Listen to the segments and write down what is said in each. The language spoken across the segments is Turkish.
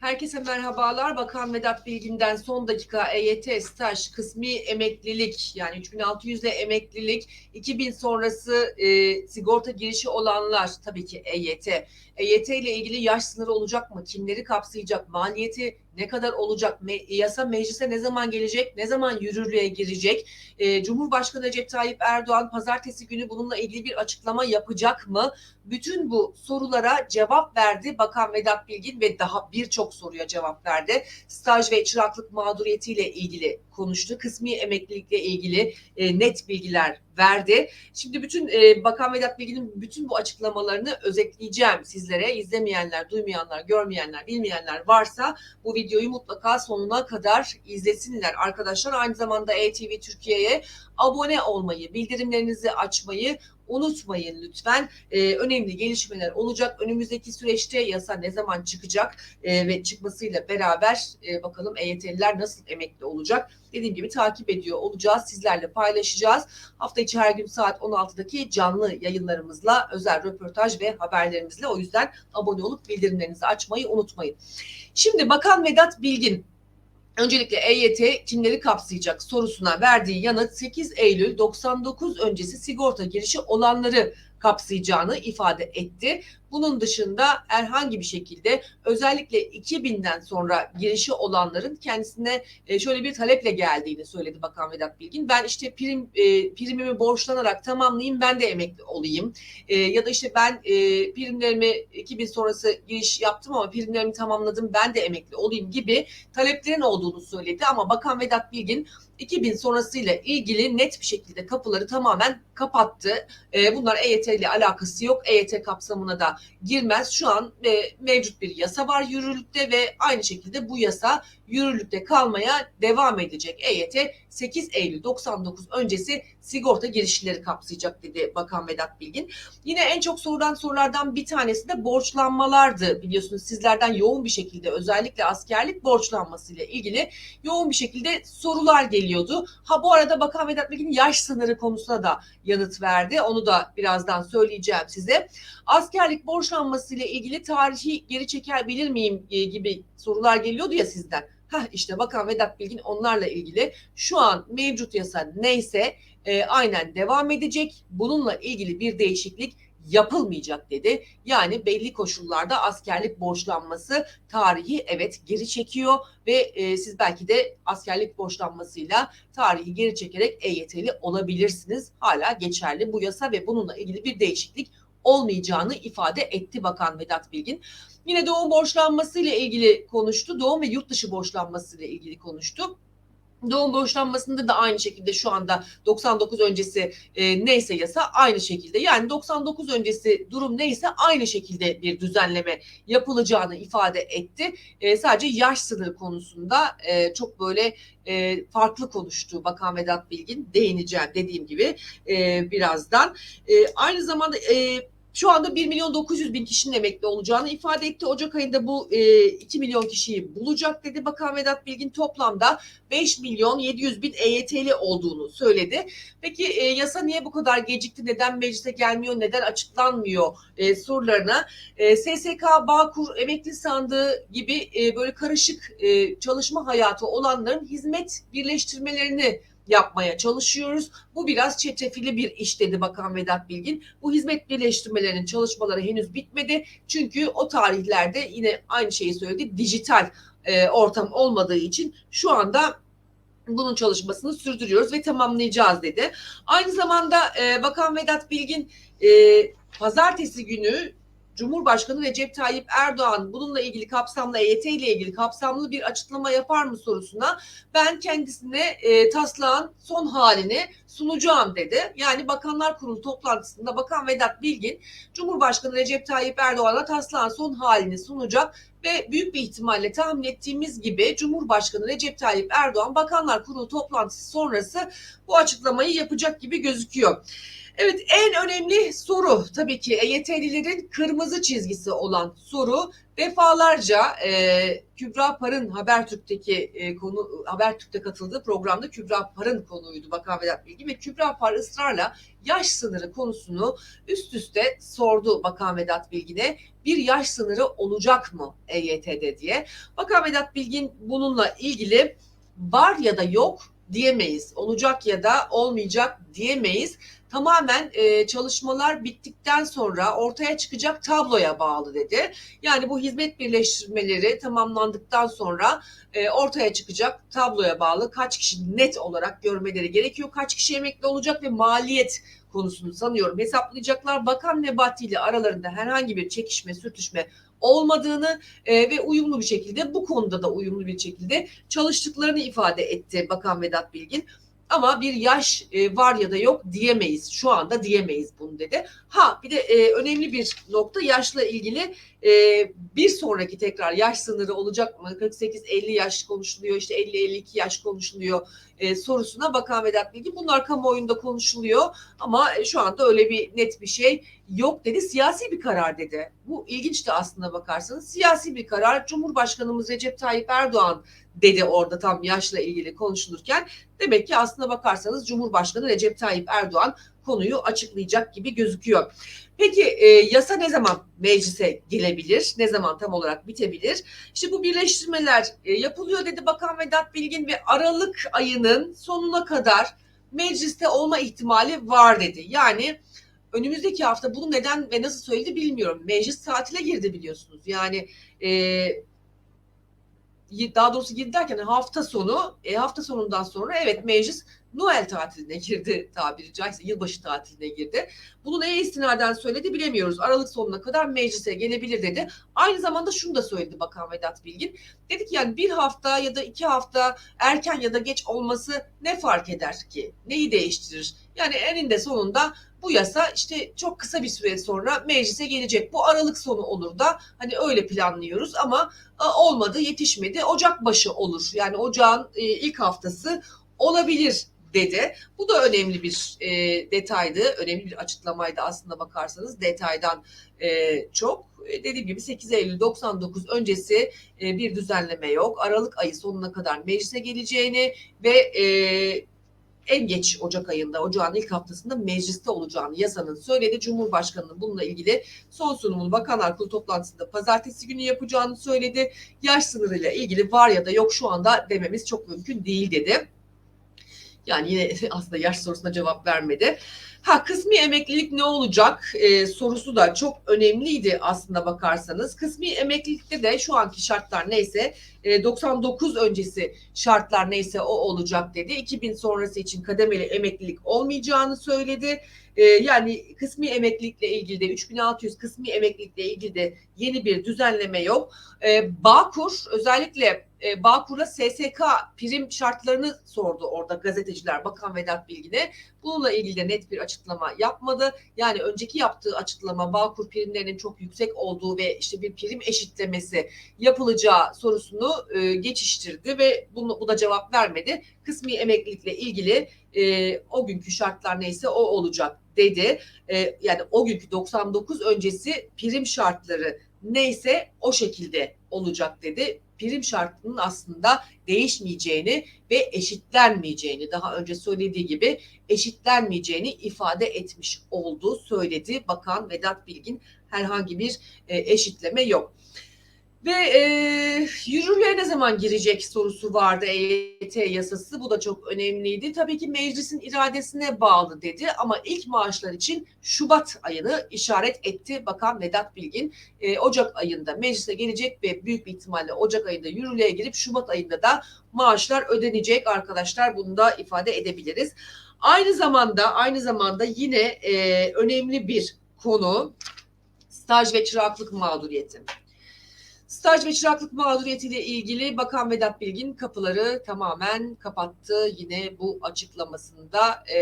Herkese merhabalar. Bakan Vedat Bilgin'den son dakika EYT staj kısmi emeklilik yani 3600 ile emeklilik 2000 sonrası e, sigorta girişi olanlar tabii ki EYT. EYT ile ilgili yaş sınırı olacak mı? Kimleri kapsayacak? Maliyeti ne kadar olacak? Me- yasa meclise ne zaman gelecek? Ne zaman yürürlüğe girecek? E, Cumhurbaşkanı Recep Tayyip Erdoğan pazartesi günü bununla ilgili bir açıklama yapacak mı? Bütün bu sorulara cevap verdi Bakan Vedat Bilgin ve daha birçok soruya cevap verdi. Staj ve çıraklık mağduriyetiyle ilgili konuştu. Kısmi emeklilikle ilgili e, net bilgiler verdi. Şimdi bütün e, Bakan Vedat Bilgin'in bütün bu açıklamalarını özetleyeceğim sizlere. İzlemeyenler, duymayanlar, görmeyenler, bilmeyenler varsa bu videoyu mutlaka sonuna kadar izlesinler arkadaşlar. Aynı zamanda ETV Türkiye'ye abone olmayı, bildirimlerinizi açmayı unutmayın lütfen. Ee, önemli gelişmeler olacak. Önümüzdeki süreçte yasa ne zaman çıkacak Ee, ve çıkmasıyla beraber e, bakalım EYT'liler nasıl emekli olacak? Dediğim gibi takip ediyor olacağız. Sizlerle paylaşacağız. Hafta içi her gün saat 16'daki canlı yayınlarımızla, özel röportaj ve haberlerimizle o yüzden abone olup bildirimlerinizi açmayı unutmayın. Şimdi Bakan Vedat Bilgin Öncelikle EYT kimleri kapsayacak sorusuna verdiği yanıt 8 Eylül 99 öncesi sigorta girişi olanları kapsayacağını ifade etti. Bunun dışında herhangi bir şekilde özellikle 2000'den sonra girişi olanların kendisine e, şöyle bir taleple geldiğini söyledi Bakan Vedat Bilgin. Ben işte prim e, primimi borçlanarak tamamlayayım ben de emekli olayım. E, ya da işte ben primlerimi 2000 sonrası giriş yaptım ama primlerimi tamamladım ben de emekli olayım gibi taleplerin olduğunu söyledi. Ama Bakan Vedat Bilgin 2000 sonrasıyla ilgili net bir şekilde kapıları tamamen kapattı. Bunlar EYT ile alakası yok. EYT kapsamına da girmez. Şu an e, mevcut bir yasa var yürürlükte ve aynı şekilde bu yasa yürürlükte kalmaya devam edecek. EYT 8 Eylül 99 öncesi sigorta girişleri kapsayacak dedi Bakan Vedat Bilgin. Yine en çok sorulan sorulardan bir tanesi de borçlanmalardı. Biliyorsunuz sizlerden yoğun bir şekilde özellikle askerlik borçlanmasıyla ilgili yoğun bir şekilde sorular geliyordu. Ha bu arada Bakan Vedat Bilgin yaş sınırı konusuna da yanıt verdi. Onu da birazdan söyleyeceğim size. Askerlik borçlanmasıyla ilgili tarihi geri çekebilir miyim e, gibi sorular geliyordu ya sizden. Hah işte Bakan Vedat Bilgin onlarla ilgili şu an mevcut yasa neyse e, aynen devam edecek. Bununla ilgili bir değişiklik yapılmayacak dedi. Yani belli koşullarda askerlik borçlanması tarihi evet geri çekiyor ve e, siz belki de askerlik borçlanmasıyla tarihi geri çekerek EYT'li olabilirsiniz. Hala geçerli bu yasa ve bununla ilgili bir değişiklik olmayacağını ifade etti Bakan Vedat Bilgin. Yine doğum borçlanması ile ilgili konuştu. Doğum ve yurt dışı borçlanması ile ilgili konuştu. Doğum borçlanmasında da aynı şekilde şu anda 99 öncesi e, neyse yasa aynı şekilde yani 99 öncesi durum neyse aynı şekilde bir düzenleme yapılacağını ifade etti. E, sadece yaş sınırı konusunda e, çok böyle e, farklı konuştu Bakan Vedat Bilgin değineceğim dediğim gibi e, birazdan. E, aynı zamanda e, şu anda 1 milyon 900 bin kişinin emekli olacağını ifade etti. Ocak ayında bu e, 2 milyon kişiyi bulacak dedi Bakan Vedat Bilgin. Toplamda 5 milyon 700 bin EYT'li olduğunu söyledi. Peki e, yasa niye bu kadar gecikti? Neden meclise gelmiyor? Neden açıklanmıyor e, sorularına? E, SSK, Bağkur, emekli sandığı gibi e, böyle karışık e, çalışma hayatı olanların hizmet birleştirmelerini yapmaya çalışıyoruz. Bu biraz çetrefilli bir iş dedi Bakan Vedat Bilgin. Bu hizmet birleştirmelerinin çalışmaları henüz bitmedi. Çünkü o tarihlerde yine aynı şeyi söyledi. Dijital e, ortam olmadığı için şu anda bunun çalışmasını sürdürüyoruz ve tamamlayacağız dedi. Aynı zamanda e, Bakan Vedat Bilgin e, pazartesi günü Cumhurbaşkanı Recep Tayyip Erdoğan bununla ilgili kapsamlı EYT ile ilgili kapsamlı bir açıklama yapar mı sorusuna ben kendisine e, taslağın son halini sunacağım dedi. Yani Bakanlar Kurulu toplantısında Bakan Vedat Bilgin Cumhurbaşkanı Recep Tayyip Erdoğan'a taslağın son halini sunacak ve büyük bir ihtimalle tahmin ettiğimiz gibi Cumhurbaşkanı Recep Tayyip Erdoğan Bakanlar Kurulu toplantısı sonrası bu açıklamayı yapacak gibi gözüküyor. Evet en önemli soru tabii ki EYT'lilerin kırmızı çizgisi olan soru defalarca e, Kübra Par'ın Habertürk'teki e, konu Habertürk'te katıldığı programda Kübra Par'ın konuydu Bakan Vedat Bilgi ve Kübra Par ısrarla yaş sınırı konusunu üst üste sordu Bakan Vedat Bilgin'e. Bir yaş sınırı olacak mı EYT'de diye. Bakan Vedat Bilgin bununla ilgili var ya da yok diyemeyiz. Olacak ya da olmayacak diyemeyiz tamamen e, çalışmalar bittikten sonra ortaya çıkacak tabloya bağlı dedi. Yani bu hizmet birleştirmeleri tamamlandıktan sonra e, ortaya çıkacak tabloya bağlı kaç kişi net olarak görmeleri gerekiyor. Kaç kişi emekli olacak ve maliyet konusunu sanıyorum hesaplayacaklar. Bakan Nebati ile aralarında herhangi bir çekişme, sürtüşme olmadığını e, ve uyumlu bir şekilde bu konuda da uyumlu bir şekilde çalıştıklarını ifade etti Bakan Vedat Bilgin. Ama bir yaş e, var ya da yok diyemeyiz. Şu anda diyemeyiz bunu dedi. Ha bir de e, önemli bir nokta yaşla ilgili e, bir sonraki tekrar yaş sınırı olacak mı? 48-50 yaş konuşuluyor işte 50-52 yaş konuşuluyor e, sorusuna Bakan Vedat Bilgi bunlar kamuoyunda konuşuluyor ama e, şu anda öyle bir net bir şey yok dedi. Siyasi bir karar dedi. Bu ilginçti aslında bakarsanız. Siyasi bir karar. Cumhurbaşkanımız Recep Tayyip Erdoğan dedi orada tam yaşla ilgili konuşulurken. Demek ki aslında bakarsanız Cumhurbaşkanı Recep Tayyip Erdoğan konuyu açıklayacak gibi gözüküyor. Peki e, yasa ne zaman meclise gelebilir? Ne zaman tam olarak bitebilir? İşte bu birleştirmeler e, yapılıyor dedi Bakan Vedat Bilgin ve Aralık ayının sonuna kadar mecliste olma ihtimali var dedi. Yani önümüzdeki hafta bunu neden ve nasıl söyledi bilmiyorum. Meclis tatile girdi biliyorsunuz. Yani e, daha doğrusu girdi derken hafta sonu e, hafta sonundan sonra evet meclis Noel tatiline girdi tabiri caizse yılbaşı tatiline girdi. Bunu neye istinaden söyledi bilemiyoruz. Aralık sonuna kadar meclise gelebilir dedi. Aynı zamanda şunu da söyledi Bakan Vedat Bilgin. Dedi ki yani bir hafta ya da iki hafta erken ya da geç olması ne fark eder ki? Neyi değiştirir? Yani eninde sonunda bu yasa işte çok kısa bir süre sonra meclise gelecek. Bu Aralık sonu olur da hani öyle planlıyoruz ama e, olmadı yetişmedi Ocak başı olur. Yani ocağın e, ilk haftası olabilir dedi. Bu da önemli bir e, detaydı, önemli bir açıklamaydı aslında bakarsanız detaydan e, çok. E, dediğim gibi 8 Eylül 99 öncesi e, bir düzenleme yok. Aralık ayı sonuna kadar meclise geleceğini ve e, en geç Ocak ayında, Ocağın ilk haftasında mecliste olacağını yasanın söyledi. Cumhurbaşkanı'nın bununla ilgili son sunumunu Bakanlar Kurulu toplantısında pazartesi günü yapacağını söyledi. Yaş sınırıyla ilgili var ya da yok şu anda dememiz çok mümkün değil dedi. Yani yine aslında yaş sorusuna cevap vermedi. Ha kısmi emeklilik ne olacak e, sorusu da çok önemliydi aslında bakarsanız. Kısmi emeklilikte de şu anki şartlar neyse e, 99 öncesi şartlar neyse o olacak dedi. 2000 sonrası için kademeli emeklilik olmayacağını söyledi. E, yani kısmi emeklilikle ilgili de 3600 kısmi emeklilikle ilgili de yeni bir düzenleme yok. E, Bağkur özellikle e, Bağkur'a SSK prim şartlarını sordu orada gazeteciler Bakan Vedat Bilgin'e. Bununla ilgili de net bir açıklama yapmadı. Yani önceki yaptığı açıklama Bağkur primlerinin çok yüksek olduğu ve işte bir prim eşitlemesi yapılacağı sorusunu e, geçiştirdi ve bunu, bu da cevap vermedi. Kısmi emeklilikle ilgili e, o günkü şartlar neyse o olacak dedi. E, yani o günkü 99 öncesi prim şartları neyse o şekilde olacak dedi prim şartının aslında değişmeyeceğini ve eşitlenmeyeceğini daha önce söylediği gibi eşitlenmeyeceğini ifade etmiş olduğu söyledi Bakan Vedat Bilgin herhangi bir e, eşitleme yok. Ve e, yürürlüğe ne zaman girecek sorusu vardı EYT yasası. Bu da çok önemliydi. Tabii ki meclisin iradesine bağlı dedi ama ilk maaşlar için Şubat ayını işaret etti Bakan Vedat Bilgin. E, Ocak ayında meclise gelecek ve büyük bir ihtimalle Ocak ayında yürürlüğe girip Şubat ayında da maaşlar ödenecek arkadaşlar. Bunu da ifade edebiliriz. Aynı zamanda aynı zamanda yine e, önemli bir konu staj ve çıraklık mağduriyeti. Staj ve çıraklık mağduriyetiyle ilgili Bakan Vedat Bilgin kapıları tamamen kapattı yine bu açıklamasında e,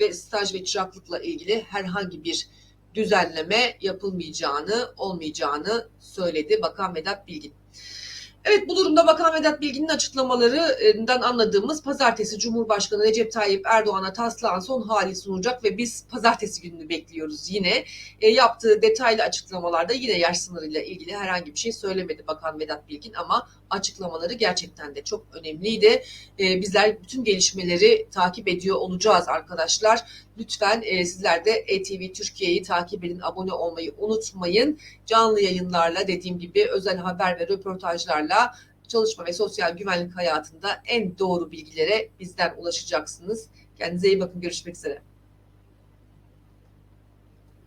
ve staj ve çıraklıkla ilgili herhangi bir düzenleme yapılmayacağını, olmayacağını söyledi Bakan Vedat Bilgin. Evet bu durumda Bakan Vedat Bilgin'in açıklamalarından anladığımız pazartesi Cumhurbaşkanı Recep Tayyip Erdoğan'a taslağın son hali sunulacak ve biz pazartesi gününü bekliyoruz yine. E, yaptığı detaylı açıklamalarda yine yaş sınırıyla ilgili herhangi bir şey söylemedi Bakan Vedat Bilgin ama açıklamaları gerçekten de çok önemliydi. E, bizler bütün gelişmeleri takip ediyor olacağız arkadaşlar. Lütfen e, sizler de ETV Türkiye'yi takip edin, abone olmayı unutmayın. Canlı yayınlarla dediğim gibi özel haber ve röportajlarla çalışma ve sosyal güvenlik hayatında en doğru bilgilere bizden ulaşacaksınız. Kendinize iyi bakın. Görüşmek üzere.